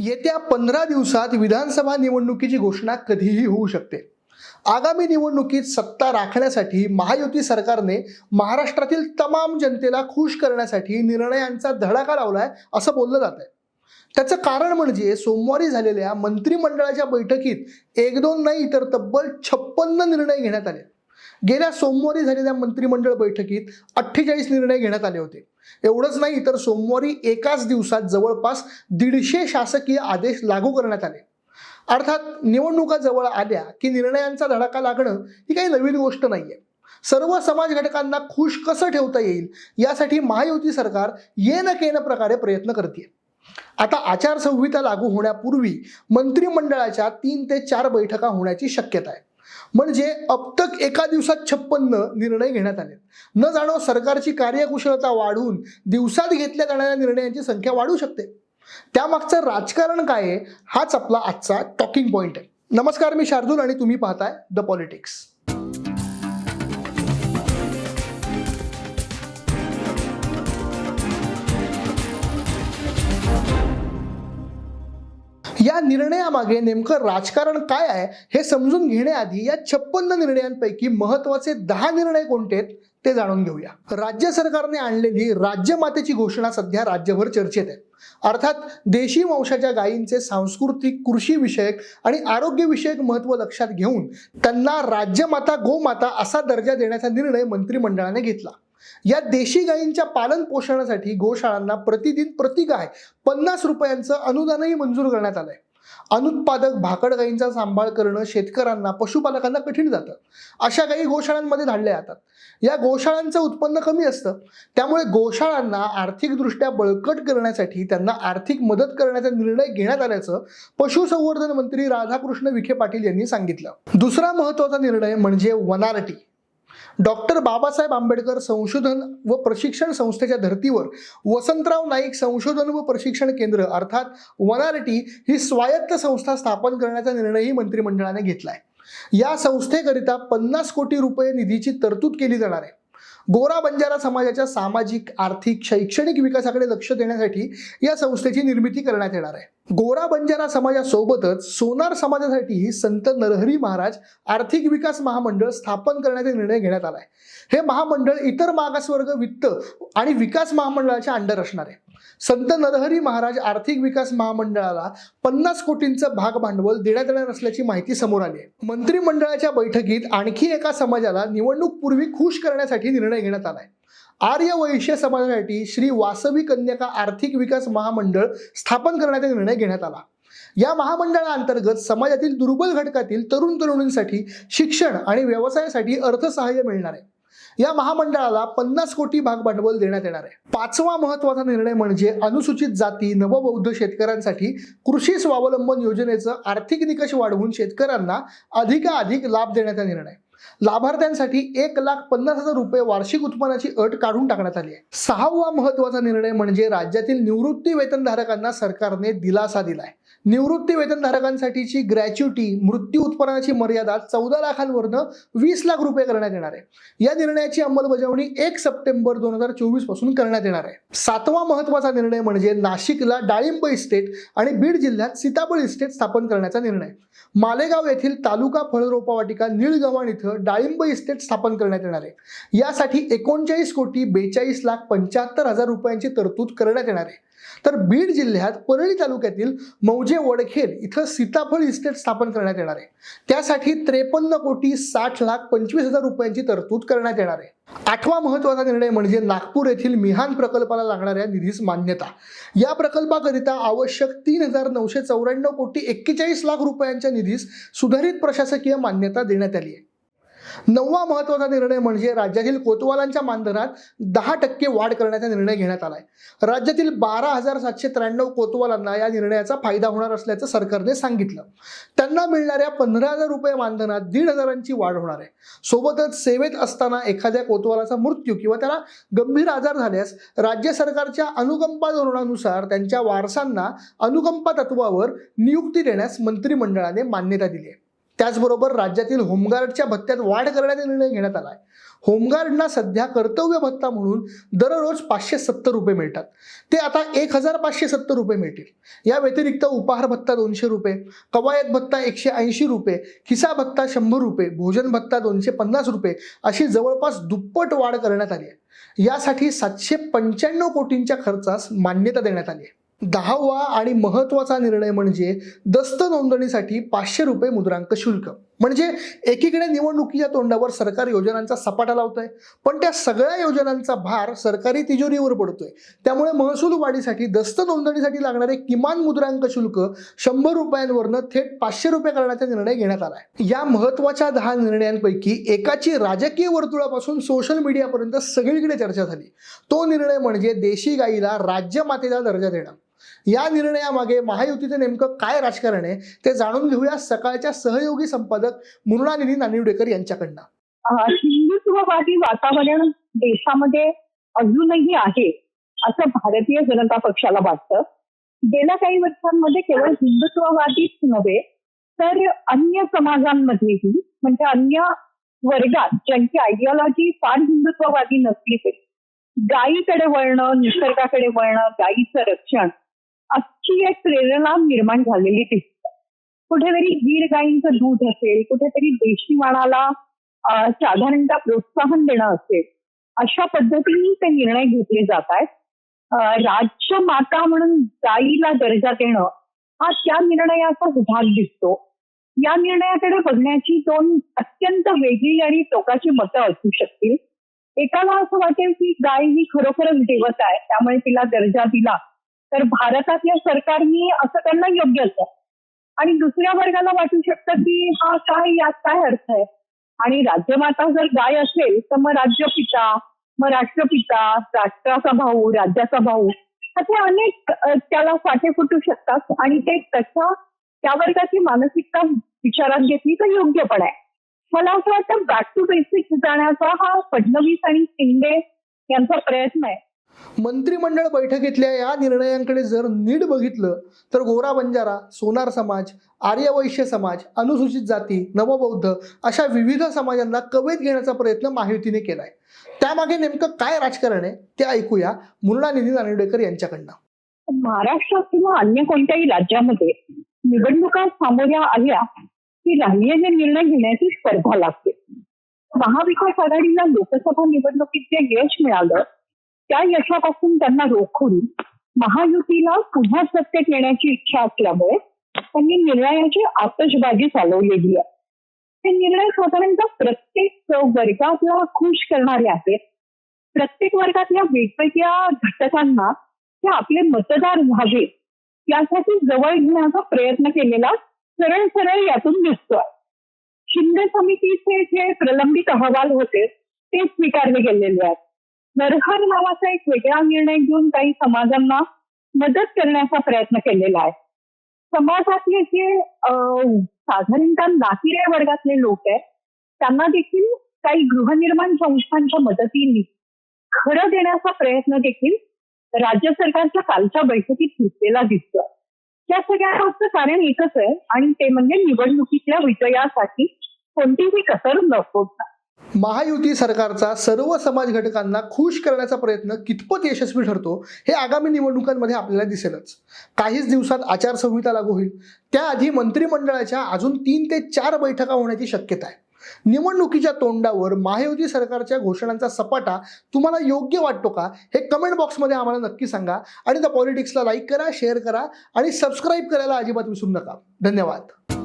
येत्या पंधरा दिवसात विधानसभा निवडणुकीची घोषणा कधीही होऊ शकते. आगामी निवडणुकीत सत्ता राखण्यासाठी महायुती सरकारने महाराष्ट्रातील तमाम जनतेला खुश करण्यासाठी निर्णयांचा धडाका लावलाय असं बोललं जात आहे त्याचं कारण म्हणजे सोमवारी झालेल्या मंत्रिमंडळाच्या बैठकीत एक दोन नाही तर तब्बल छप्पन्न निर्णय घेण्यात आले. गेल्या सोमवारी झालेल्या मंत्रिमंडळ बैठकीत अठ्ठेचाळीस निर्णय घेण्यात आले होते. एवढंच नाही तर सोमवारी एकाच दिवसात जवळपास दीडशे शासकीय आदेश लागू करण्यात आले. अर्थात निवडणुका जवळ आल्या की निर्णयांचा धडाका लागणं ही काही नवीन गोष्ट नाहीये. सर्व समाज घटकांना खुश कसं ठेवता येईल यासाठी महायुती सरकार ये न केन प्रकारे प्रयत्न करते आता आचारसंहिता लागू होण्यापूर्वी मंत्रिमंडळाच्या तीन ते चार बैठका होण्याची शक्यता आहे. म्हणजे अब तक एका दिवसात छप्पन्न निर्णय घेण्यात आले. न जाणो सरकारची कार्यकुशलता वाढून दिवसात घेतल्या जाणाऱ्या निर्णयांची संख्या वाढू शकते. त्यामागचं राजकारण काय आहे? हाच आपला आजचा टॉकिंग पॉईंट आहे. नमस्कार मी शार्दूल आणि तुम्ही पाहताय द पॉलिटिक्स या निर्णयामागे नेमकं राजकारण काय आहे हे समजून घेण्याआधी या छप्पन्न निर्णयांपैकी महत्त्वाचे दहा निर्णय कोणते आहेत ते जाणून घेऊया. राज्य सरकारने आणलेली राज्यमातेची घोषणा सध्या राज्यभर चर्चेत आहे. अर्थात देशी वंशाच्या गायींचे सांस्कृतिक कृषी विषयक आणि आरोग्यविषयक महत्त्व महत्त्व लक्षात घेऊन त्यांना राज्यमाता गोमाता असा दर्जा देण्याचा निर्णय मंत्रिमंडळाने घेतला. या देशी गायींच्या पालन पोषणासाठी गोशाळांना प्रतिदिन प्रति गाय पन्नास रुपयांचं अनुदानही मंजूर करण्यात आलंय. अनुत्पादक भाकड गायींचा सांभाळ करणं शेतकऱ्यांना पशुपालकांना कठीण जातं. अशा गायी गोशाळांमध्ये धाडल्या जातात. या गोशाळांचं उत्पन्न कमी असतं. त्यामुळे गोशाळांना आर्थिकदृष्ट्या बळकट करण्यासाठी त्यांना आर्थिक मदत करण्याचा निर्णय घेण्यात आल्याचं पशुसंवर्धन मंत्री राधाकृष्ण विखे पाटील यांनी सांगितलं. दुसरा महत्त्वाचा निर्णय म्हणजे वनारटी. डॉक्टर बाबासाहेब आंबेडकर संशोधन व प्रशिक्षण संस्थेच्या धर्तीवर वसंतराव नाईक संशोधन व प्रशिक्षण केंद्र अर्थात वनारटी ही स्वायत्त संस्था स्थापन करण्याचा निर्णयही मंत्रिमंडळाने घेतला आहे या संस्थेकरिता पन्नास कोटी रुपये निधीची तरतूद केली जाणार आहे. गोरा बंजारा समाजाच्या सामाजिक आर्थिक शैक्षणिक विकासाकडे लक्ष देण्यासाठी या संस्थेची निर्मिती करण्यात येणार आहे. गोरा बंजारा समाजासोबतच सोनार समाजासाठीही संत नरहरी महाराज आर्थिक विकास महामंडळ स्थापन करण्याचा निर्णय घेण्यात आला आहे हे महामंडळ इतर मागासवर्ग वित्त आणि विकास महामंडळाच्या अंडर असणार आहे. संत नरहरी महाराज आर्थिक विकास महामंडळाला पन्नास कोटींचं भाग भांडवल देण्यात येणार असल्याची माहिती समोर आली आहे. मंत्रिमंडळाच्या बैठकीत आणखी एका समाजाला निवडणूक पूर्वी खुश करण्यासाठी निर्णय घेण्यात आलाय. आर्य वैश्य समाजासाठी श्री वासवी कन्यका आर्थिक विकास महामंडळ स्थापन करण्याचा निर्णय घेण्यात आला. या महामंडळाअंतर्गत समाजातील दुर्बल घटकातील तरुण तरुणींसाठी शिक्षण आणि व्यवसायासाठी अर्थसहाय्य मिळणार आहे. या महामंडळाला पन्नास कोटी भाग भांडवल देण्यात येणार आहे. पाचवा महत्त्वाचा निर्णय म्हणजे अनुसूचित जाती नवबौद्ध शेतकऱ्यांसाठी कृषी स्वावलंबन योजनेचं आर्थिक निकष वाढवून शेतकऱ्यांना अधिकाधिक लाभ देण्याचा निर्णय. लाभार्थ्यांसाठी एक लाख पन्नास हजार रुपये वार्षिक उत्पन्नाची अट काढून टाकण्यात आली आहे. सहावा महत्त्वाचा निर्णय म्हणजे राज्यातील निवृत्ती वेतनधारकांना सरकारने दिलासा दिलाय. निवृत्ती वेतनधारकांसाठीची ग्रॅच्युटी मृत्यू उत्पन्नाची मर्यादा चौदा लाखांवरनं वीस लाख रुपये करण्यात येणार आहे. या निर्णयाची अंमलबजावणी एक सप्टेंबर दोन हजार चोवीसपासून करण्यात येणार आहे. सातवा महत्त्वाचा निर्णय म्हणजे नाशिकला डाळिंब इस्टेट आणि बीड जिल्ह्यात सीताबळ इस्टेट स्थापन करण्याचा निर्णय. मालेगाव येथील तालुका फळरोपावाटिका निळगव्हाण इथं डाळिंब इस्टेट स्थापन करण्यात येणार आहे. यासाठी एकोणचाळीस कोटी बेचाळीस लाख पंच्याहत्तर हजार रुपयांची तरतूद करण्यात येणार आहे. तर बीड जिल्ह्यात परळी तालुक्यातील मौजे वडखेल इथं सीताफळ इस्टेट स्थापन करण्यात येणार आहे. त्यासाठी त्रेपन्न कोटी साठ लाख पंचवीस हजार रुपयांची तरतूद करण्यात येणार आहे. आठवा महत्त्वाचा निर्णय म्हणजे नागपूर येथील मिहान प्रकल्पाला लागणाऱ्या निधीस मान्यता. या प्रकल्पाकरिता आवश्यक तीन हजार नऊशे चौऱ्याण्णव कोटी एक्केचाळीस लाख रुपयांच्या निधीस सुधारित प्रशासकीय मान्यता देण्यात आली आहे. नववा महत्त्वाचा निर्णय म्हणजे राज्यातील कोतवालांच्या मानधनात दहा टक्के वाढ करण्याचा निर्णय घेण्यात आलाय. राज्यातील बारा हजार सातशे त्र्याण्णव कोतवालांना या निर्णयाचा फायदा होणार असल्याचं सरकारने सांगितलं. त्यांना मिळणाऱ्या पंधरा हजार रुपये मानधनात दीड हजारांची वाढ होणार आहे. सोबतच सेवेत असताना एखाद्या कोतवालाचा मृत्यू किंवा त्याला गंभीर आजार झाल्यास राज्य सरकारच्या अनुकंपा धोरणानुसार त्यांच्या वारसांना अनुकंपा तत्वावर नियुक्ती देण्यास मंत्रिमंडळाने मान्यता दिली आहे. त्याचबरोबर राज्यातील होमगार्डच्या भत्त्यात वाढ करण्याचा निर्णय घेण्यात आला आहे होमगार्डना सध्या कर्तव्य भत्ता म्हणून दररोज पाचशे सत्तर रुपये मिळतात. ते आता एक हजार पाचशे सत्तर रुपये मिळतील. या व्यतिरिक्त उपहार भत्ता दोनशे रुपये कवायत भत्ता एकशे ऐंशी रुपये खिसा भत्ता शंभर रुपये भोजन भत्ता दोनशे पन्नास रुपये अशी जवळपास दुप्पट वाढ करण्यात आली आहे. यासाठी सातशे पंच्याण्णव कोटींच्या खर्चास मान्यता देण्यात आली आहे. दहावा आणि महत्त्वाचा निर्णय म्हणजे दस्त नोंदणीसाठी पाचशे रुपये मुद्रांक शुल्क. म्हणजे एकीकडे निवडणुकीच्या तोंडावर सरकार योजनांचा सपाटा लावतोय पण त्या सगळ्या योजनांचा भार सरकारी तिजोरीवर पडतोय. त्यामुळे महसूल वाढीसाठी दस्त नोंदणीसाठी लागणारे किमान मुद्रांक शुल्क शंभर रुपयांवरनं थेट पाचशे रुपये करण्याचा निर्णय घेण्यात आलाय. या महत्त्वाच्या दहा निर्णयांपैकी एकाची राजकीय वर्तुळापासून सोशल मीडियापर्यंत सगळीकडे चर्चा झाली. तो निर्णय म्हणजे देशी गाईला राज्यमातेचा दर्जा देणं. या निर्णयामागे महायुतीचं नेमकं काय राजकारण आहे ते जाणून घेऊया सकाळच्या सहयोगी संपादक मृणालिनी नानिवडेकर यांच्याकडनं. हिंदुत्ववादी वातावरण देशामध्ये अजूनही आहे असं भारतीय जनता पक्षाला वाटतं. गेल्या काही वर्षांमध्ये केवळ हिंदुत्ववादीच नव्हे तर अन्य समाजांमध्येही म्हणजे अन्य वर्गात ज्यांची आयडियॉलॉजी फार हिंदुत्ववादी नसली तरी गायीकडे वळणं निसर्गाकडे वळणं गायीचं रक्षण अशी एक प्रेरणा निर्माण झालेली दिसते कुठेतरी गीर गायींचं दूध असेल कुठेतरी देशी मानाला साधारणतः प्रोत्साहन देणं असेल अशा पद्धतीने ते निर्णय घेतले जात आहेत. राज्य माता म्हणून गायीला दर्जा देणं हा त्या निर्णयाचा भाग दिसतो. या निर्णयाकडे बघण्याची दोन अत्यंत वेगळी आणि टोकाची मतं असू शकतील. एकाला असं वाटेल की गाय ही खरोखरच देवत आहे त्यामुळे तिला दर्जा दिला तर भारतातल्या सरकारनी असं त्यांना योग्य असतं आणि दुसऱ्या वर्गाला वाटू शकतं की हा काय यात काय अर्थ आहे? आणि राज्यमाता जर गाय असेल तर मग राज्यपिता मग राष्ट्रपिता राष्ट्राचा भाऊ राज्याचा भाऊ असे अनेक त्याला फाटे फुटू शकतात. आणि ते तशा त्या वर्गाची मानसिकता विचारात घेतली तर योग्य पण आहे. मला असं वाटतं बॅक टू बेसिक्स जाण्याचा हा फडणवीस आणि शिंदे यांचा प्रयत्न आहे. मंत्रिमंडळ बैठकीतल्या या निर्णयांकडे जर नीट बघितलं तर गोरा बंजारा सोनार समाज आर्यवैश्य समाज अनुसूचित जाती नवबौद्ध अशा विविध समाजांना कवेत घेण्याचा प्रयत्न महायुतीने आहे त्यामागे नेमकं काय राजकारण आहे ते ऐकूया मृणालिनी नानिवडेकर यांच्याकडनं. महाराष्ट्रात किंवा अन्य कोणत्याही राज्यामध्ये निवडणुका सामोऱ्या आल्या की राहिलेले निर्णय घेण्याची स्पर्धा लागते. महाविकास आघाडीला लोकसभा निवडणुकीत जे यश मिळालं त्या यशापासून त्यांना रोखून महायुतीला पुन्हा सत्तेत येण्याची इच्छा असल्यामुळे त्यांनी निर्णयाची आतषबाजी चालवलेली आहे. हे निर्णय साधारणतः प्रत्येक वर्गातला खुश करणारे आहेत. प्रत्येक वर्गातल्या वेगवेगळ्या घटकांना ते आपले मतदार व्हावे यासाठी जवळ घेण्याचा प्रयत्न केलेला सरळ सरळ यातून दिसतोय. शिंदे समितीचे जे प्रलंबित अहवाल होते ते स्वीकारले गेलेले आहेत. नरहर नावाचा एक वेगळा निर्णय घेऊन काही समाजांना मदत करण्याचा प्रयत्न केलेला आहे. समाजातले जे साधारणतः नाकिऱ्या वर्गातले लोक आहेत त्यांना देखील काही गृहनिर्माण संस्थांच्या मदतीने खरं देण्याचा प्रयत्न देखील राज्य सरकारच्या कालच्या बैठकीत सुचलेला दिसतोय. त्या सगळ्या कारण एकच आहे आणि ते म्हणजे निवडणुकीतल्या विजयासाठी कोणतीही कसर न सोडता महायुती सरकारचा सर्व समाज घटकांना खुश करण्याचा प्रयत्न कितपत यशस्वी ठरतो हे आगामी निवडणुकांमध्ये आपल्याला दिसेलच. काहीच दिवसात आचारसंहिता लागू होईल. त्याआधी मंत्रिमंडळाच्या अजून तीन ते चार बैठका होण्याची शक्यता आहे. निवडणुकीच्या तोंडावर महायुती सरकारच्या घोषणांचा सपाटा तुम्हाला योग्य वाटतो का हे कमेंट बॉक्समध्ये आम्हाला नक्की सांगा आणि द पॉलिटिक्सला लाईक करा शेअर करा आणि सबस्क्राईब करायला अजिबात विसरू नका. धन्यवाद.